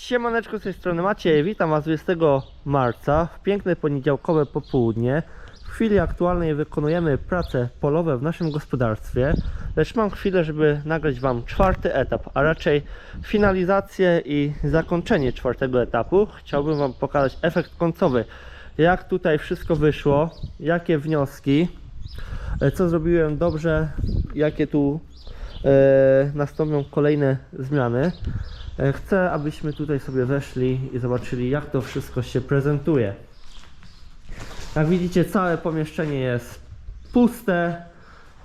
Siemaneczko z tej strony Maciej, witam Was 20 marca w piękne poniedziałkowe popołudnie. W chwili aktualnej wykonujemy prace polowe w naszym gospodarstwie, lecz mam chwilę, żeby nagrać Wam czwarty etap, a raczej finalizację i zakończenie czwartego etapu. Chciałbym Wam pokazać efekt końcowy, jak tutaj wszystko wyszło, jakie wnioski, co zrobiłem dobrze, jakie tu nastąpią kolejne zmiany. E, Chcę, abyśmy tutaj sobie weszli i zobaczyli, jak to wszystko się prezentuje. Jak widzicie, całe pomieszczenie jest puste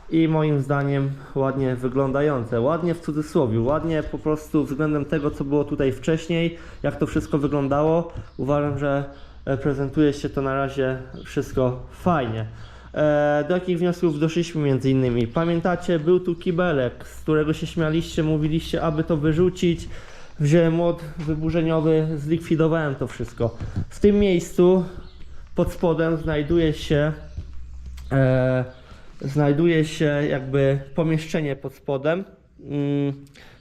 i moim zdaniem ładnie wyglądające. Ładnie w cudzysłowie, ładnie po prostu względem tego, co było tutaj wcześniej, jak to wszystko wyglądało. Uważam, że e, prezentuje się to na razie wszystko fajnie. E, Do jakich wniosków doszliśmy między innymi? Pamiętacie, był tu kibelek, z którego się śmialiście, mówiliście, aby to wyrzucić. Wziąłem młot wyburzeniowy, zlikwidowałem to wszystko. W tym miejscu pod spodem znajduje się e, znajduje się jakby pomieszczenie pod spodem. Mm,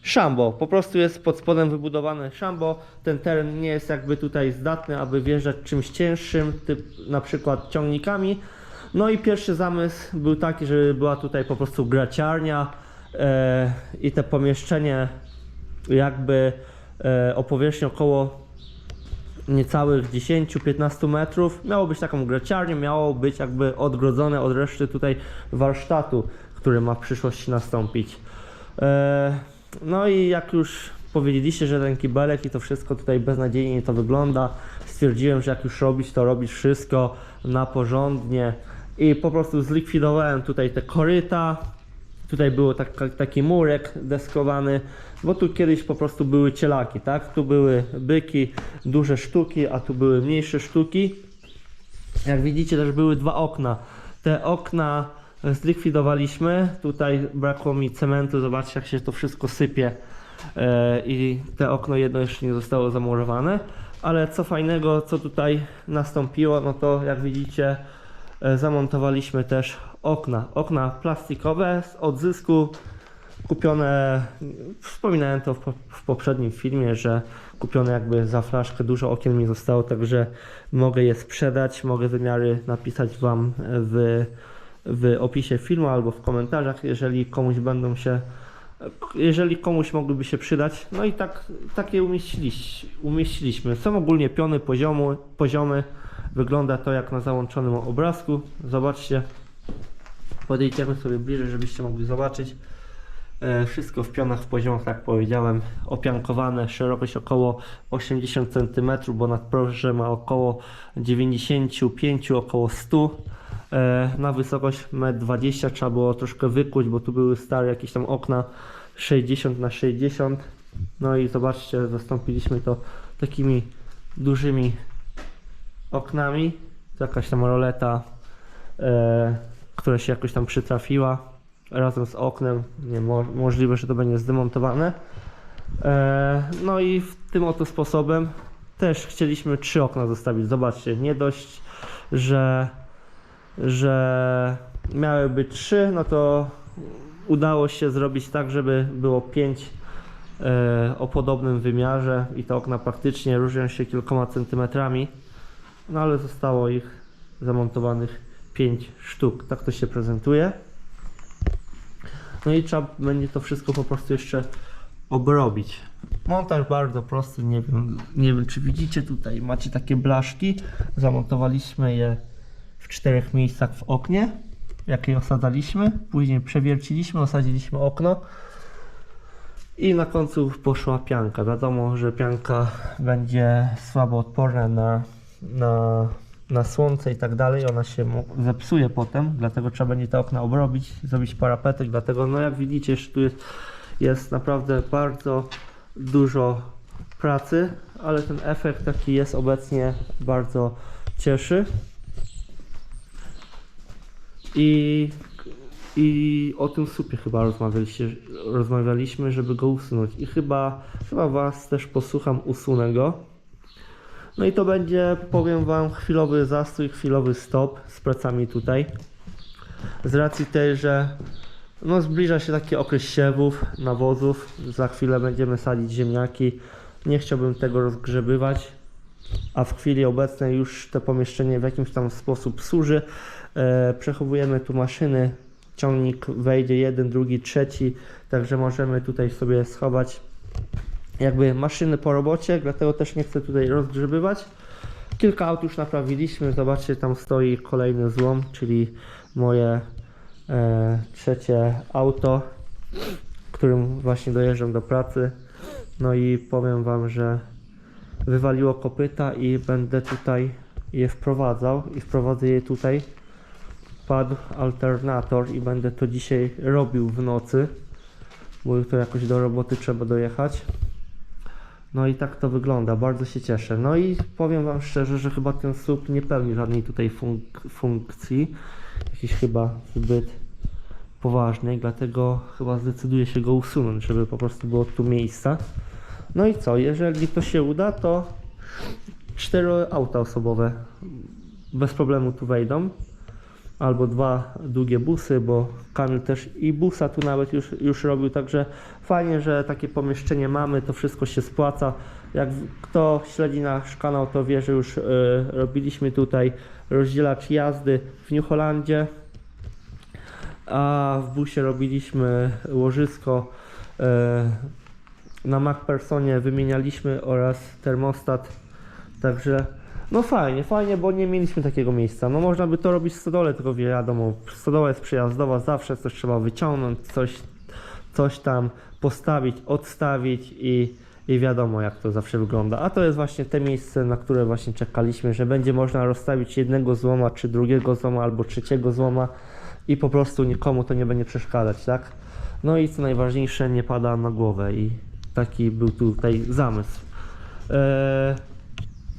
szambo, po prostu jest pod spodem wybudowane szambo. Ten teren nie jest jakby tutaj zdatny, aby wjeżdżać czymś cięższym, typ na przykład ciągnikami. No i pierwszy zamysł był taki, żeby była tutaj po prostu graciarnia e, i te pomieszczenie jakby e, o powierzchni około niecałych 10-15 metrów. Miało być taką graciarnią, miało być jakby odgrodzone od reszty tutaj warsztatu, który ma w przyszłości nastąpić. E, no i jak już powiedzieliście, że ten kibelek i to wszystko tutaj beznadziejnie to wygląda, stwierdziłem, że jak już robić, to robić wszystko na porządnie i po prostu zlikwidowałem tutaj te koryta, Tutaj był tak, taki murek deskowany, bo tu kiedyś po prostu były cielaki, tak? Tu były byki, duże sztuki, a tu były mniejsze sztuki. Jak widzicie też były dwa okna. Te okna zlikwidowaliśmy. Tutaj brakło mi cementu, zobaczcie jak się to wszystko sypie. E, I te okno jedno jeszcze nie zostało zamurowane. Ale co fajnego, co tutaj nastąpiło, no to jak widzicie zamontowaliśmy też okna. Okna plastikowe z odzysku kupione, wspominałem to w, po- w poprzednim filmie, że kupione jakby za flaszkę, dużo okien mi zostało, także mogę je sprzedać, mogę wymiary napisać Wam w, w opisie filmu albo w komentarzach, jeżeli komuś będą się jeżeli komuś mogłyby się przydać, no i tak, takie umieściliś, umieściliśmy. Są ogólnie piony poziomu, poziomy, wygląda to jak na załączonym obrazku, zobaczcie, podejdziemy sobie bliżej, żebyście mogli zobaczyć. E, Wszystko w pionach, w poziomach, tak powiedziałem, opiankowane, szerokość około 80 cm, bo nadproże ma około 95, około 100 E, Na wysokość 1,20 m trzeba było troszkę wykuć, bo tu były stare jakieś tam okna 60 na 60 No i zobaczcie, zastąpiliśmy to takimi dużymi oknami. To jakaś tam roleta e, która się jakoś tam przytrafiła razem z oknem. Nie, mo możliwe, że to będzie zdemontowane. E, no i w tym oto sposobem też chcieliśmy trzy okna zostawić. Zobaczcie, nie dość, że, że miały być trzy, no to udało się zrobić tak, żeby było pięć e, o podobnym wymiarze i te okna praktycznie różnią się kilkoma centymetrami. No ale zostało ich zamontowanych 5 sztuk. Tak to się prezentuje. No i trzeba będzie to wszystko po prostu jeszcze obrobić. Montaż bardzo prosty, nie wiem, nie wiem czy widzicie tutaj, macie takie blaszki. Zamontowaliśmy je w czterech miejscach w oknie, jakie osadzaliśmy. Później przewierciliśmy, osadziliśmy okno. I na końcu poszła pianka. Wiadomo, że pianka będzie słabo odporna na, na, na słońce i tak dalej. Ona się zepsuje potem, dlatego trzeba będzie te okna obrobić, zrobić parapetek. Dlatego, no jak widzicie, tu jest, jest naprawdę bardzo dużo pracy, ale ten efekt taki jest obecnie bardzo cieszy. I i o tym supie chyba rozmawialiście, rozmawialiśmy, żeby go usunąć. I chyba, chyba Was też posłucham, usunę go. No i to będzie, powiem Wam, chwilowy zastój, chwilowy stop z pracami tutaj. Z racji tej, że no, zbliża się taki okres siewów, nawozów. Za chwilę będziemy sadzić ziemniaki. Nie chciałbym tego rozgrzebywać, a w chwili obecnej już to pomieszczenie w jakimś tam sposób służy. E, przechowujemy tu maszyny, ciągnik wejdzie jeden, drugi, trzeci, także możemy tutaj sobie schować jakby maszyny po robocie, dlatego też nie chcę tutaj rozgrzebywać. Kilka aut już naprawiliśmy, zobaczcie tam stoi kolejny złom, czyli moje e, trzecie auto, którym właśnie dojeżdżam do pracy. No i powiem Wam, że wywaliło kopyta i będę tutaj je wprowadzał i wprowadzę je tutaj. Padł alternator i będę to dzisiaj robił w nocy, bo jutro jakoś do roboty trzeba dojechać. No i tak to wygląda, bardzo się cieszę. No i powiem Wam szczerze, że chyba ten słup nie pełni żadnej tutaj funk- funkcji, jakiejś chyba zbyt poważnej, dlatego chyba zdecyduję się go usunąć, żeby po prostu było tu miejsca. No i co, jeżeli to się uda, to cztery auta osobowe bez problemu tu wejdą. Albo dwa długie busy, bo Kamil też i busa tu nawet już, już robił, także fajnie, że takie pomieszczenie mamy, to wszystko się spłaca. Jak kto śledzi nasz kanał, to wie, że już y, robiliśmy tutaj rozdzielacz jazdy w New Hollandzie, a w busie robiliśmy łożysko e, na MacPersonie wymienialiśmy oraz termostat. Także no fajnie, fajnie, bo nie mieliśmy takiego miejsca. No można by to robić w stodole, tylko wiadomo, stodoła jest przyjazdowa, zawsze coś trzeba wyciągnąć, coś, coś tam postawić, odstawić i, i wiadomo jak to zawsze wygląda. A to jest właśnie te miejsce, na które właśnie czekaliśmy, że będzie można rozstawić jednego złoma, czy drugiego złoma, albo trzeciego złoma i po prostu nikomu to nie będzie przeszkadzać, tak? No i co najważniejsze, nie pada na głowę i taki był tutaj zamysł. Eee,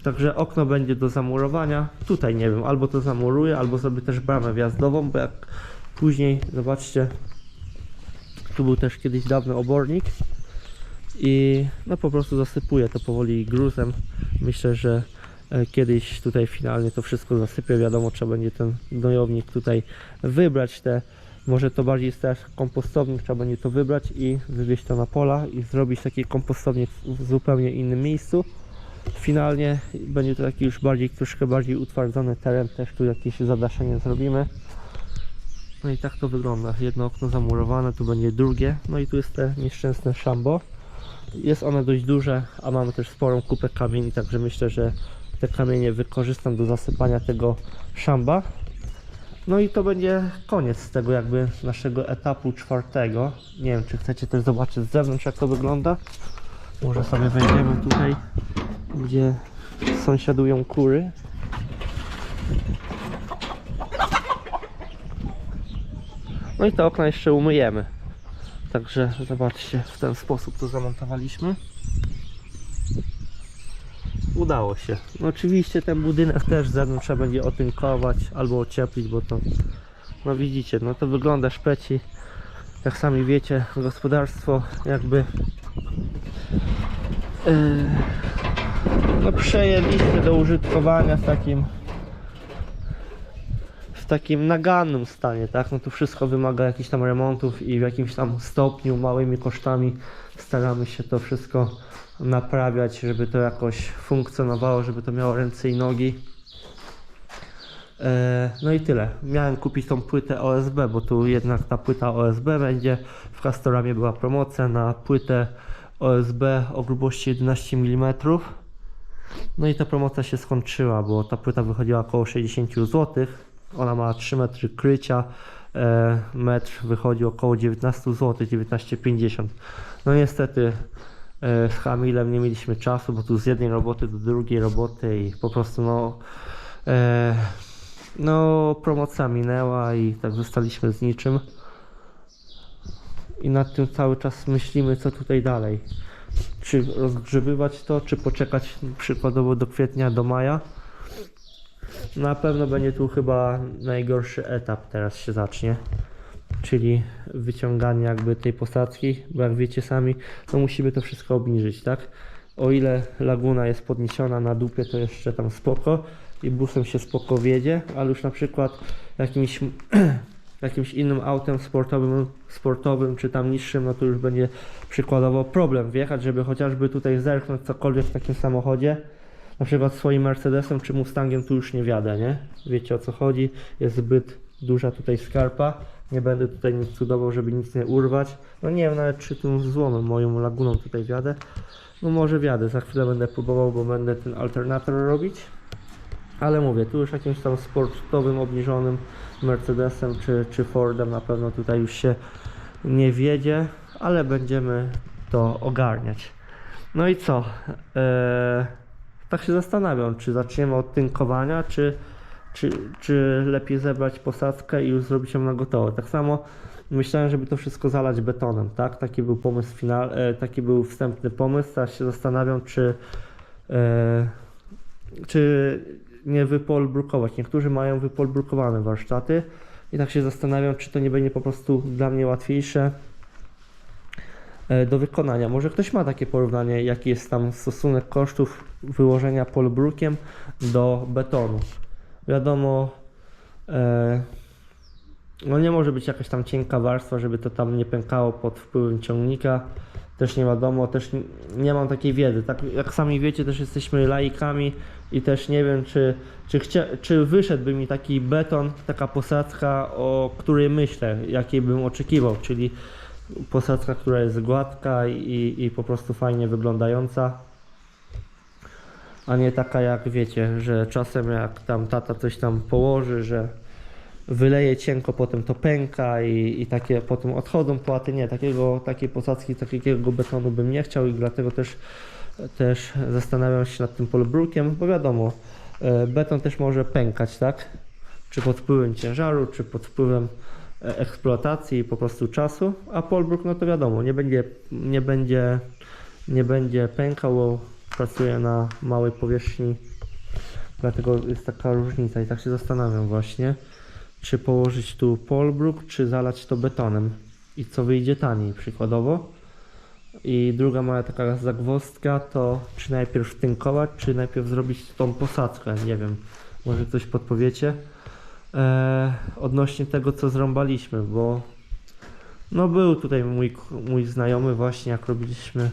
także okno będzie do zamurowania. Tutaj nie wiem, albo to zamuruję, albo zrobię też bramę wjazdową, bo jak później, zobaczcie, tu był też kiedyś dawny obornik i no po prostu zasypuję to powoli gruzem. Myślę, że e, kiedyś tutaj finalnie to wszystko zasypię. Wiadomo, trzeba będzie ten gnojownik tutaj wybrać te może to bardziej jest też kompostownik, trzeba będzie to wybrać i wywieźć to na pola i zrobić taki kompostownik w zupełnie innym miejscu. Finalnie będzie to taki już bardziej, troszkę bardziej utwardzony teren, też tu jakieś zadaszenie zrobimy. No i tak to wygląda. Jedno okno zamurowane, tu będzie drugie. No i tu jest te nieszczęsne szambo. Jest one dość duże, a mamy też sporą kupę kamieni, także myślę, że te kamienie wykorzystam do zasypania tego szamba. No i to będzie koniec tego jakby naszego etapu czwartego. Nie wiem, czy chcecie też zobaczyć z zewnątrz jak to wygląda. Może sobie wejdziemy tutaj, gdzie sąsiadują kury. No i te okna jeszcze umyjemy. Także zobaczcie, w ten sposób to zamontowaliśmy. Udało się. No oczywiście ten budynek też z zewnątrz trzeba będzie otynkować albo ocieplić, bo to no widzicie, no to wygląda szpeci. Jak sami wiecie, gospodarstwo jakby no przejęliśmy do użytkowania w takim w takim nagannym stanie, tak? No to wszystko wymaga jakichś tam remontów i w jakimś tam stopniu, małymi kosztami staramy się to wszystko naprawiać, żeby to jakoś funkcjonowało, żeby to miało ręce i nogi. E, No i tyle. Miałem kupić tą płytę OSB, bo tu jednak ta płyta OSB będzie. W Castoramie była promocja na płytę OSB o grubości 11 mm. No i ta promocja się skończyła, bo ta płyta wychodziła około 60 zł. Ona ma 3 metry krycia. E, metr wychodzi około 19 zł, 19,50. No niestety e, z Kamilem nie mieliśmy czasu, bo tu z jednej roboty do drugiej roboty i po prostu no e, no promocja minęła i tak zostaliśmy z niczym. I nad tym cały czas myślimy co tutaj dalej. Czy rozgrzebywać to, czy poczekać przykładowo do kwietnia, do maja. Na pewno będzie tu chyba najgorszy etap teraz się zacznie. Czyli wyciąganie jakby tej posadzki, bo jak wiecie sami, no musimy to wszystko obniżyć, tak? O ile laguna jest podniesiona na dupie, to jeszcze tam spoko i busem się spoko wiedzie, ale już na przykład jakimś jakimś innym autem sportowym, sportowym czy tam niższym, no to już będzie przykładowo problem wjechać, żeby chociażby tutaj zerknąć cokolwiek w takim samochodzie. Na przykład swoim Mercedesem czy Mustangiem tu już nie wiadę, nie? Wiecie o co chodzi, jest zbyt duża tutaj skarpa. Nie będę tutaj nic cudował, żeby nic nie urwać. No nie wiem nawet czy tym złomem, moją laguną tutaj wiadę. No może wiadę, za chwilę będę próbował, bo będę ten alternator robić. Ale mówię, tu już jakimś tam sportowym, obniżonym Mercedesem czy, czy Fordem na pewno tutaj już się nie wiedzie, ale będziemy to ogarniać. No i co? Eee, tak się zastanawiam, czy zaczniemy od tynkowania, czy, czy, czy lepiej zebrać posadzkę i już zrobić ją na gotowo. Tak samo myślałem, żeby to wszystko zalać betonem, tak? Taki był pomysł final, e, taki był wstępny pomysł. Teraz się zastanawiam, czy e, czy nie wypolbrukować. Niektórzy mają wypolbrukowane warsztaty i tak się zastanawiam, czy to nie będzie po prostu dla mnie łatwiejsze e, do wykonania. Może ktoś ma takie porównanie, jaki jest tam stosunek kosztów wyłożenia polbrukiem do betonu. Wiadomo, e, no nie może być jakaś tam cienka warstwa, żeby to tam nie pękało pod wpływem ciągnika. Też nie wiadomo, też nie mam takiej wiedzy. Tak jak sami wiecie, też jesteśmy laikami i też nie wiem, czy, czy, chcia, czy wyszedłby mi taki beton, taka posadzka, o której myślę, jakiej bym oczekiwał, czyli posadzka, która jest gładka i, i po prostu fajnie wyglądająca. A nie taka jak wiecie, że czasem jak tam tata coś tam położy, że wyleje cienko, potem to pęka i, i takie potem odchodzą płaty. Nie, takiego, takiej posadzki, takiego betonu bym nie chciał i dlatego też, też zastanawiam się nad tym polbrukiem, bo wiadomo, e, beton też może pękać, tak? Czy pod wpływem ciężaru, czy pod wpływem e, eksploatacji po prostu czasu, a polbruk, no to wiadomo, nie będzie, nie będzie, nie będzie pękał, bo pracuje na małej powierzchni, dlatego jest taka różnica i tak się zastanawiam właśnie czy położyć tu polbruk, czy zalać to betonem i co wyjdzie taniej przykładowo. I druga moja taka zagwozdka to czy najpierw tynkować, czy najpierw zrobić tą posadzkę, nie wiem, może coś podpowiecie eee, odnośnie tego co zrąbaliśmy, bo no był tutaj mój, mój znajomy właśnie jak robiliśmy e,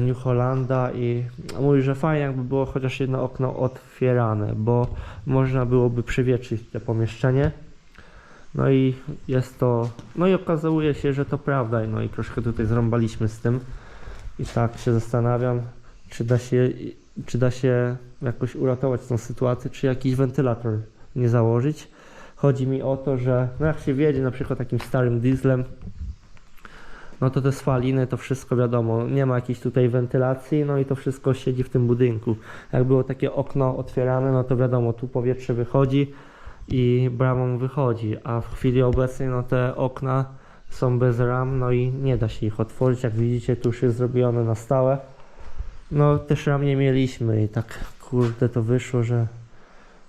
New Hollanda i mówi, że fajnie jakby było chociaż jedno okno otwierane, bo można byłoby przewietrzyć to pomieszczenie. No i jest to, no i okazuje się, że to prawda, no i troszkę tutaj zrąbaliśmy z tym i tak się zastanawiam, czy da się, czy da się jakoś uratować tą sytuację, czy jakiś wentylator nie założyć. Chodzi mi o to, że no jak się wiedzie na przykład takim starym dieslem, no to te spaliny, to wszystko wiadomo, nie ma jakiejś tutaj wentylacji, no i to wszystko siedzi w tym budynku. Jak było takie okno otwierane, no to wiadomo, tu powietrze wychodzi i bramą wychodzi, a w chwili obecnej no te okna są bez ram, no i nie da się ich otworzyć, jak widzicie tu już jest zrobione na stałe. No też ram nie mieliśmy i tak kurde to wyszło, że,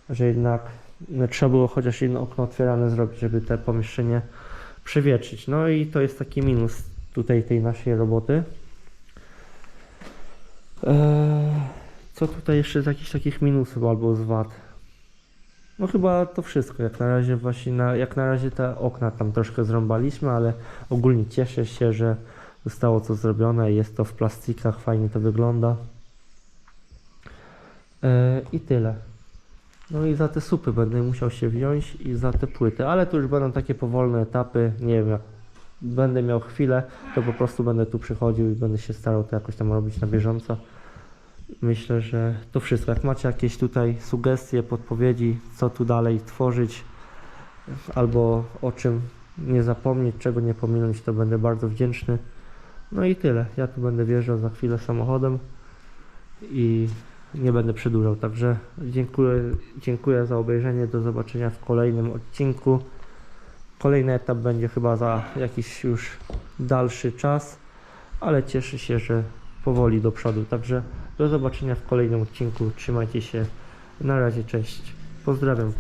że jednak no, trzeba było chociaż jedno okno otwierane zrobić, żeby te pomieszczenie przewietrzyć. No i to jest taki minus tutaj tej naszej roboty. Eee, co tutaj jeszcze z jakichś takich minusów albo z wad? No chyba to wszystko. Jak na razie właśnie na, jak na razie te okna tam troszkę zrąbaliśmy, ale ogólnie cieszę się, że zostało to zrobione. Jest to w plastikach, fajnie to wygląda. Eee, I tyle. No i za te supy będę musiał się wziąć i za te płyty, ale to już będą takie powolne etapy, nie wiem, będę miał chwilę, to po prostu będę tu przychodził i będę się starał to jakoś tam robić na bieżąco. Myślę, że to wszystko. Jak macie jakieś tutaj sugestie, podpowiedzi, co tu dalej tworzyć, albo o czym nie zapomnieć, czego nie pominąć, to będę bardzo wdzięczny. No i tyle. Ja tu będę wjeżdżał za chwilę samochodem i nie będę przedłużał. Także dziękuję, dziękuję za obejrzenie. Do zobaczenia w kolejnym odcinku. Kolejny etap będzie chyba za jakiś już dalszy czas, ale cieszę się, że powoli do przodu. Także do zobaczenia w kolejnym odcinku. Trzymajcie się. Na razie, cześć. Pozdrawiam.